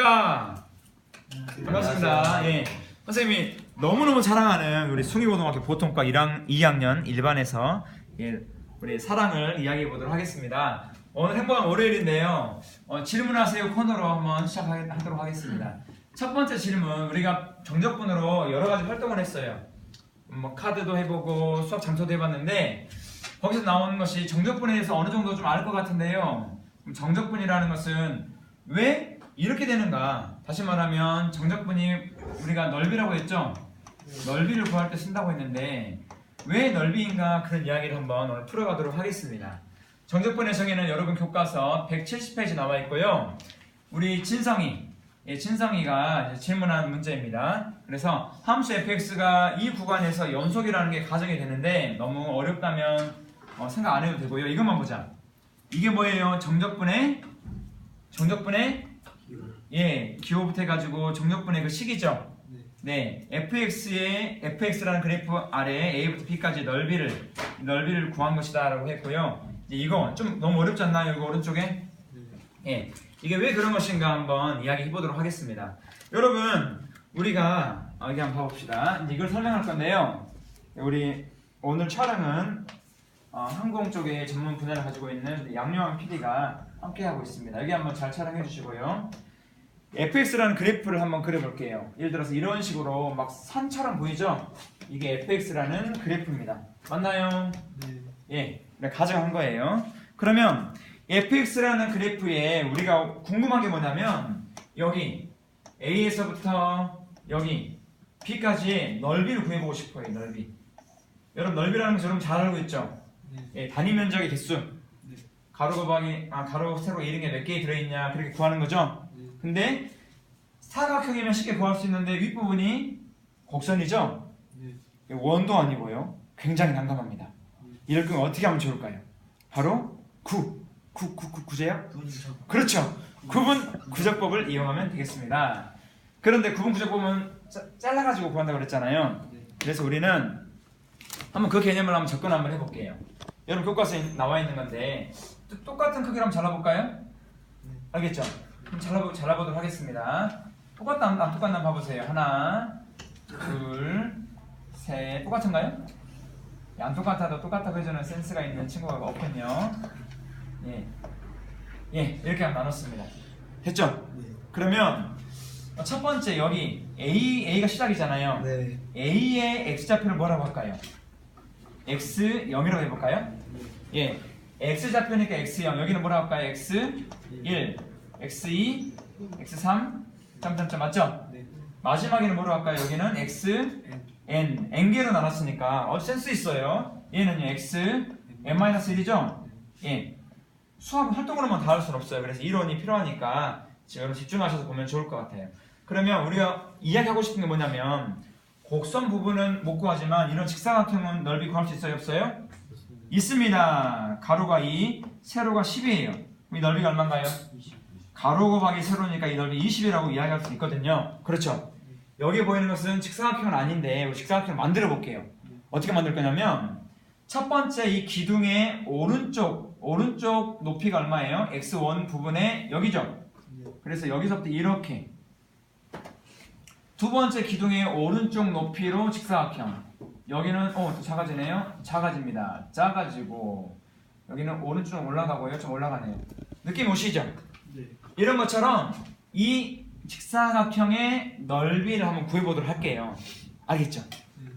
안녕하십니까. 반갑습니다. 예. 선생님이 너무너무 사랑하는 우리 숭이고등학교 보통과 1학, 2학년 1반에서 예, 우리 사랑을 이야기해 보도록 하겠습니다. 오늘 행복한 월요일인데요. 어, 질문하세요 코너로 한번 시작하도록 하겠습니다. 첫 번째 질문, 우리가 정적분으로 여러 가지 활동을 했어요. 뭐 카드도 해보고 수학 잠수도 해봤는데 거기서 나오는 것이 정적분에 대해서 어느 정도 좀 알 것 같은데요. 정적분이라는 것은 왜 이렇게 되는가? 다시 말하면 정적분이 우리가 넓이라고 했죠. 넓이를 구할 때 쓴다고 했는데 왜 넓이인가 그런 이야기를 한번 오늘 풀어가도록 하겠습니다. 정적분의 정의는 여러분 교과서 170페이지 나와 있고요. 우리 진성이 예, 진성이가 질문한 문제입니다. 그래서 함수 fx가 이 구간에서 연속이라는 게 가정이 되는데 너무 어렵다면 어, 생각 안 해도 되고요. 이것만 보자. 이게 뭐예요? 정적분의 정적분의 예 기호부터 해가지고 정적분의 그 식이죠. 네, fx의 fx라는 그래프 아래 a부터 b까지 넓이를 넓이를 구한 것이다라고 했고요. 이제 이거 좀 너무 어렵지 않나요? 이거 오른쪽에 예, 이게 왜 그런 것인가 한번 이야기해 보도록 하겠습니다. 여러분, 우리가 어, 여기 한번 봐봅시다. 이제 이걸 설명할 건데요. 우리 오늘 촬영은 어, 항공 쪽에 전문 분야를 가지고 있는 양요한 PD가 함께 하고 있습니다. 여기 한번 잘 촬영해 주시고요. Fx라는 그래프를 한번 그려볼게요. 예를 들어서 이런 식으로 막 산처럼 보이죠? 이게 fx라는 그래프입니다. 맞나요? 예, 네, 가정한 거예요. 그러면 fx라는 그래프에 우리가 궁금한 게 뭐냐면 여기 a에서부터 여기 b까지 넓이를 구해보고 싶어요. 넓이. 여러분 넓이라는 거 여러분 잘 알고 있죠? 예, 단위 면적의 개수. 가로 곱하기 아 가로 세로 이런 게 몇 개 들어있냐 그렇게 구하는 거죠. 근데 사각형이면 쉽게 구할 수 있는데 윗부분이 곡선이죠. 원도 아니고요. 굉장히 난감합니다. 이럴 경우 어떻게 하면 좋을까요? 바로 구, 구, 구, 구, 구제요? 그렇죠. 구분 구적법을 이용하면 되겠습니다. 그런데 구분 구적법은 짜- 잘라가지고 구한다고 그랬잖아요. 그래서 우리는 한번 그 개념을 한번 접근 한번 해볼게요. 여러분 교과서에 나와 있는 건데 또- 똑같은 크기로 한번 잘라볼까요? 알겠죠? 그럼 잘라보, 잘라보도록 하겠습니다. 똑같다, 안, 안 똑같나 봐보세요. 하나, 둘, 셋. 똑같은가요? 예, 안 똑같아도 똑같다고 해주는 센스가 있는 친구가 없군요. 예. 예, 이렇게 나눴습니다. 됐죠? 그러면 첫 번째 여기 A, A가 시작이잖아요. 네. A의 X좌표를 뭐라고 할까요? X0이라고 해볼까요? 예. X좌표니까 X0. 여기는 뭐라고 할까요? X1, X2, X3, 점점점 맞죠? 네. 마지막에는 뭐로 할까요? 여기는 X, N, N개로 나눴으니까 어 센스 있어요. 얘는요 X, N-1이죠? 예. 수학 활동으로만 다 할 수는 없어요. 그래서 이론이 필요하니까 지금 여러분 집중하셔서 보면 좋을 것 같아요. 그러면 우리가 이야기하고 싶은 게 뭐냐면 곡선 부분은 못 구하지만 이런 직사각형은 넓이 구할 수 있어요? 없어요? 있습니다. 가로가 2, 세로가 10이에요. 그럼 이 넓이가 얼마인가요? 가로 곱하기 세로니까 이 넓이 20이라고 이야기할 수 있거든요. 그렇죠? 여기 보이는 것은 직사각형은 아닌데 우리 직사각형을 만들어 볼게요. 어떻게 만들 거냐면 첫 번째 이 기둥의 오른쪽 오른쪽 높이가 얼마예요? x1 부분에 여기죠. 그래서 여기서부터 이렇게 두 번째 기둥의 오른쪽 높이로 직사각형 여기는 어, 또 작아지네요. 작아집니다. 작아지고 여기는 오른쪽 올라가고요. 좀 올라가네요. 느낌 오시죠? 네. 이런 것처럼 이 직사각형의 넓이를 한번 구해보도록 할게요. 알겠죠?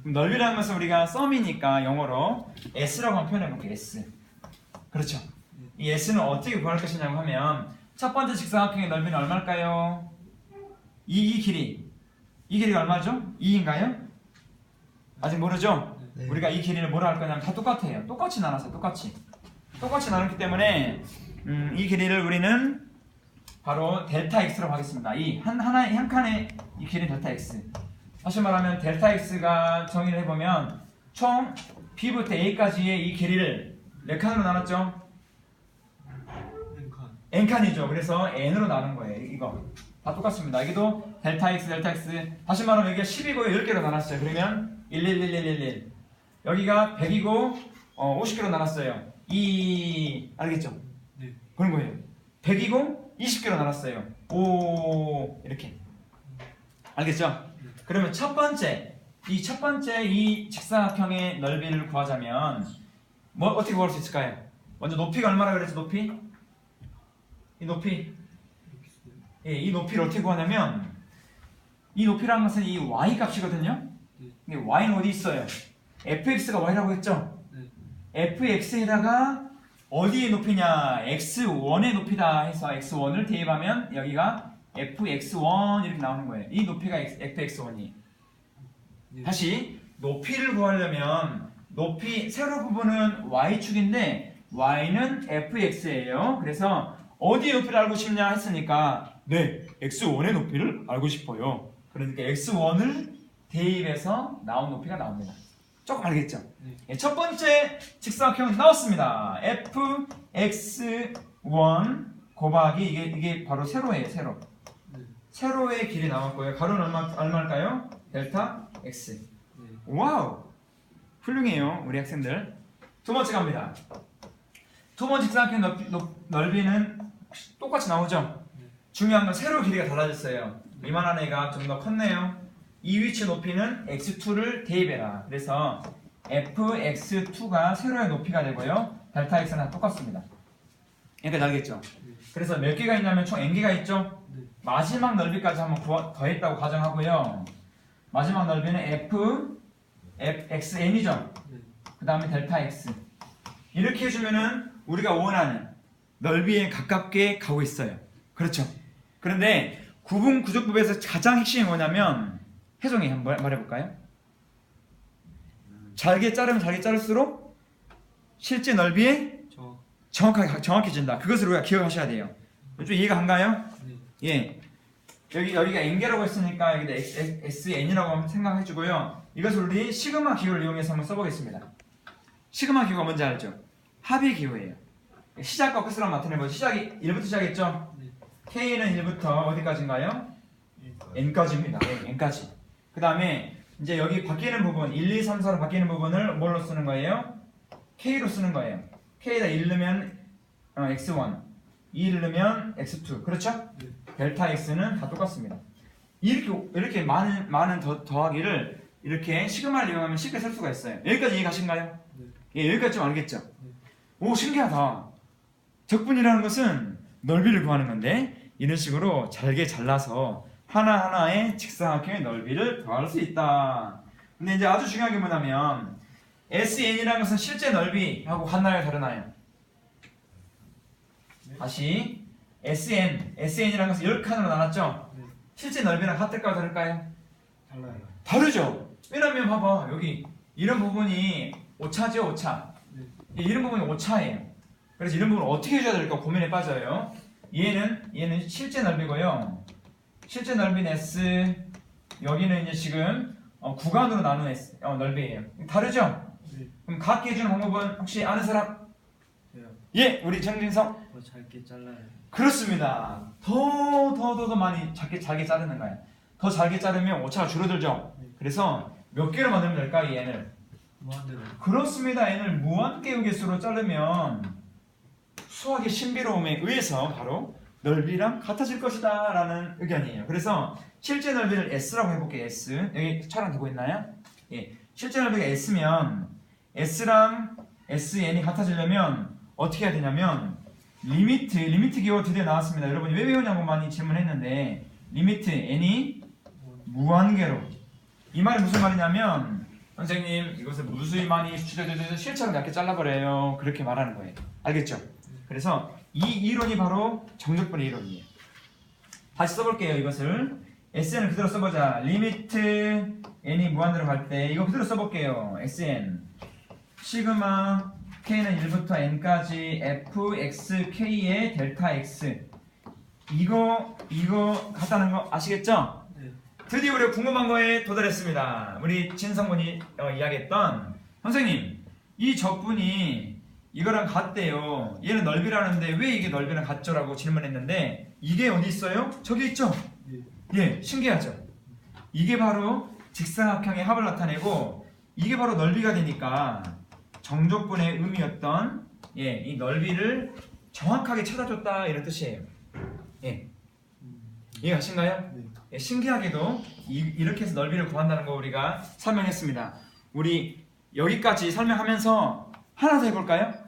그럼 넓이라는 것은 우리가 썸이니까 영어로 S라고 한번 표현해볼게요. S. 그렇죠? 이 S는 어떻게 구할 것이냐고 하면 첫 번째 직사각형의 넓이는 얼마일까요? 이, 이 길이. 이 길이가 얼마죠? 2인가요? 아직 모르죠? 네. 우리가 이 길이를 뭐라 할 거냐면 다 똑같아요. 똑같이 나눴어요. 똑같이. 똑같이 나눴기 때문에 음, 이 길이를 우리는 바로 델타 x라고 하겠습니다. 이 한 하나의 한 칸의 이 길이 델타 x. 다시 말하면 델타 x가 정의를 해보면 총 b부터 a까지의 이 길이를 몇 칸으로 나눴죠? 한 n 칸이죠. 그래서 n으로 나눈 거예요. 이거 다 똑같습니다. 여기도 델타 x 델타 x. 다시 말하면 여기가 10이고 10개로 나눴어요. 그러면 1 1 1 1 1 1. 여기가 100이고 어, 50개로 나눴어요. 2 알겠죠? 네. 그런 거예요. 100이고 20개로 나눴어요. 5 알겠죠? 그러면 첫 번째 이 첫 번째 이 직사각형의 넓이를 구하자면 뭐 어떻게 구할 수 있을까요? 먼저 높이가 얼마나 그랬죠? 높이? 이 높이 예, 이 높이를 어떻게 구하냐면 이 높이라는 것은 이 y 값이거든요. 근데 y는 어디 있어요? fx가 y라고 했죠? fx에다가 어디의 높이냐? x1의 높이다 해서 x1을 대입하면 여기가 fx1 이렇게 나오는 거예요. 이 높이가 fx1이. 다시 높이를 구하려면 높이 세로 부분은 y축인데 y는 fx예요. 그래서 어디의 높이를 알고 싶냐 했으니까 네, x1의 높이를 알고 싶어요. 그러니까 x1을 대입해서 나온 높이가 나옵니다. 조금 알겠죠? 네. 예, 첫 번째 직사각형은 나왔습니다. fx1 곱하기 이게 이게 바로 세로예요, 세로. 네. 세로의 길이 나왔고요. 가로는 얼마 얼마일까요? 델타 x. 네. 와우, 훌륭해요, 우리 학생들. 두 번째 갑니다. 두 번째 직사각형 넓이, 높- 넓이는 똑같이 나오죠? 네. 중요한 건 세로 길이가 달라졌어요. 이만한 애가 좀 더 컸네요. 이 위치 높이는 x2를 대입해라. 그래서 fx2가 세로의 높이가 되고요. 델타 x는 다 똑같습니다. 여기까지 알겠죠? 그래서 몇 개가 있냐면 총 n개가 있죠? 네. 마지막 넓이까지 한번 구하- 더했다고 가정하고요. 마지막 넓이는 f, fxn이죠? 네. 그 다음에 델타 x. 이렇게 해주면은 우리가 원하는 넓이에 가깝게 가고 있어요. 그렇죠? 그런데 구분 구조법에서 가장 핵심이 뭐냐면 혜정이 한번 말해볼까요? 잘게 자르면 잘게 자를수록 실제 넓이에 저. 정확하게 정확해진다. 그것을 우리가 기억하셔야 돼요. 좀 이해가 간가요? 네. 예. 여기 여기가 n개라고 했으니까 여기다 sn이라고 한번 생각해주고요. 이것을 우리 시그마 기호를 이용해서 한번 써보겠습니다. 시그마 기호가 뭔지 알죠? 합의 기호예요. 시작과 한번 나타내보죠. 시작이 1부터 시작했죠? 네. K는 1부터 어디까지인가요? n까지입니다. 네, n까지. 그 다음에 이제 여기 바뀌는 부분 1, 2, 3, 4로 바뀌는 부분을 뭘로 쓰는 거예요? K로 쓰는 거예요. K에다 1 넣으면 어, x1, 2를 넣으면 x2. 그렇죠? 네. 델타 x는 다 똑같습니다. 이렇게 이렇게 많은 많은 더, 더하기를 이렇게 시그마를 이용하면 쉽게 쓸 수가 있어요. 여기까지 이해 가신가요? 네. 예, 여기까지 좀 알겠죠? 오 신기하다. 적분이라는 것은 넓이를 구하는 건데 이런 식으로 잘게 잘라서 하나 하나의 직사각형의 넓이를 더할 수 있다. 근데 이제 아주 중요한 게 뭐냐면 SN이라는 것은 실제 넓이하고 같나요, 다르나요? 다시 SN, SN이라는 것은 10칸으로 나눴죠? 네. 실제 넓이랑 같을까요, 다를까요? 달라요. 다르죠. 왜냐면 봐봐 여기 이런 부분이 오차죠 오차. 네. 예, 이런 부분이 오차예요. 그래서 이런 부분을 어떻게 해줘야 될까 고민에 빠져요. 얘는 얘는 실제 넓이고요. 실제 넓이는 S 여기는 이제 지금 어, 구간으로 나눈 S, 어, 넓이에요. 다르죠? 네. 그럼 같게 해주는 방법은 혹시 아는 사람? 돼요. 예, 우리 정진성. 더 잘게 잘라요. 그렇습니다. 더 더 더 더 많이 작게 잘게 자르는 거예요. 더 잘게 자르면 오차가 줄어들죠. 그래서 몇 개로 만들면 될까 이 n을? 무한대로. 그렇습니다. n을 무한 개의 개수로 자르면 수학의 신비로움에 의해서 바로 넓이랑 같아질 것이다 라는 의견이에요. 그래서 실제 넓이를 s라고 해볼게요. s 여기 촬영되고 있나요? 예, 실제 넓이가 s면 s랑 sn이 같아지려면 어떻게 해야 되냐면 리미트 리미트 기호 드디어 나왔습니다. 여러분이 왜 배우냐고 많이 질문했는데 리미트 n이 무한계로 이 말이 무슨 말이냐면 선생님 이것을 무수히 많이 추적해서 실처럼 얇게 잘라버려요 그렇게 말하는 거예요 알겠죠? 그래서 이 이론이 바로 정적분의 이론이에요 다시 써볼게요 이것을 SN을 그대로 써보자 리미트 n이 무한대로 갈 때 이거 그대로 써볼게요 SN 시그마 k는 1부터 n까지 fxk의 델타 x 이거 이거 같다는 거 아시겠죠? 네. 드디어 우리가 궁금한 거에 도달했습니다. 우리 진성분이 어, 이야기했던 선생님 이 적분이 이거랑 같대요. 얘는 넓이라는데 왜 이게 넓이랑 같죠라고 질문했는데 이게 어디 있어요? 저기 있죠. 네. 예, 신기하죠. 이게 바로 직사각형의 합을 나타내고 이게 바로 넓이가 되니까 정적분의 의미였던 예, 이 넓이를 정확하게 찾아줬다 이런 뜻이에요. 예, 음. 이해가신가요? 네. 예, 신기하게도 이, 렇게 해서 넓이를 구한다는 거 우리가 설명했습니다. 우리 여기까지 설명하면서 하나 더 해볼까요?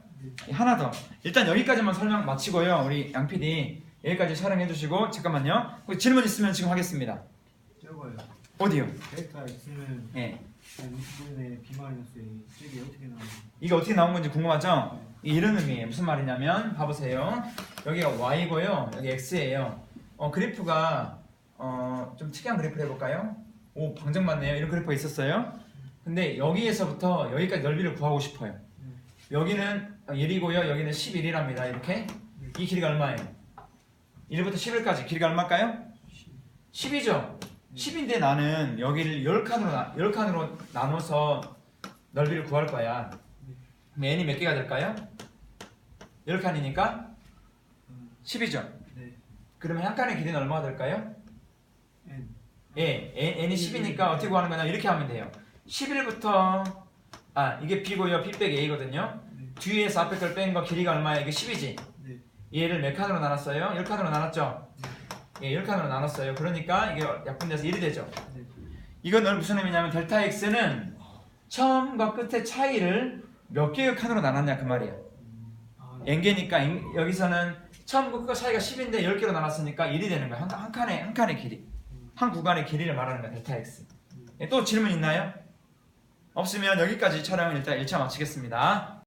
예, 하나 더. 일단 여기까지만 설명 마치고요. 우리 양 PD 여기까지 촬영해 주시고 잠깐만요. 혹시 질문 있으면 지금 하겠습니다. 적어요. 어디요? 델타 X는 예. 한 20분의 B 마이너스 A 저게 어떻게 나오는 이게 어떻게 나온 건지 궁금하죠? 이런 의미예요. 무슨 말이냐면 봐보세요. 여기가 y고요. 여기 x예요. 어, 그래프가 어, 좀 특이한 그래프를 해볼까요? 오 방정 맞네요. 이런 그래프가 있었어요. 근데 여기에서부터 여기까지 넓이를 구하고 싶어요. 여기는 1이고요. 여기는 11이랍니다. 이렇게 이 길이가 얼마예요? 1부터 11까지 길이가 얼마일까요? 10이죠. 10인데 나는 여기를 10칸으로 나, 10칸으로 나눠서 넓이를 구할 거야. n이 몇 개가 될까요? 10칸이니까 10이죠. 네. 그러면 한 칸의 길이는 얼마가 될까요? N 예, n이 10이니까 어떻게 구하는 거냐 이렇게 하면 돼요. 11부터 아 이게 b고요, b 빼기 a거든요. 네. 뒤에서 앞에 걸 뺀 거 길이가 얼마야? 이게 10이지. 네. 얘를 몇 칸으로 나눴어요? 10칸으로 나눴죠? 예, 10칸으로 나눴어요. 그러니까 이게 약분돼서 1이 되죠. 네. 이건 무슨 의미냐면 델타 x는 처음과 끝의 차이를 몇 개의 칸으로 나눴냐 그 말이야. 아, n개니까 인- 여기서는 처음과 끝과 차이가 10인데 10개로 나눴으니까 1이 되는 거야. 한, 한 칸의 한 칸의 길이. 한 구간의 길이를 말하는 거야. 델타 x. 예, 또 질문 있나요? 없으면 여기까지 촬영을 일단 1차 마치겠습니다.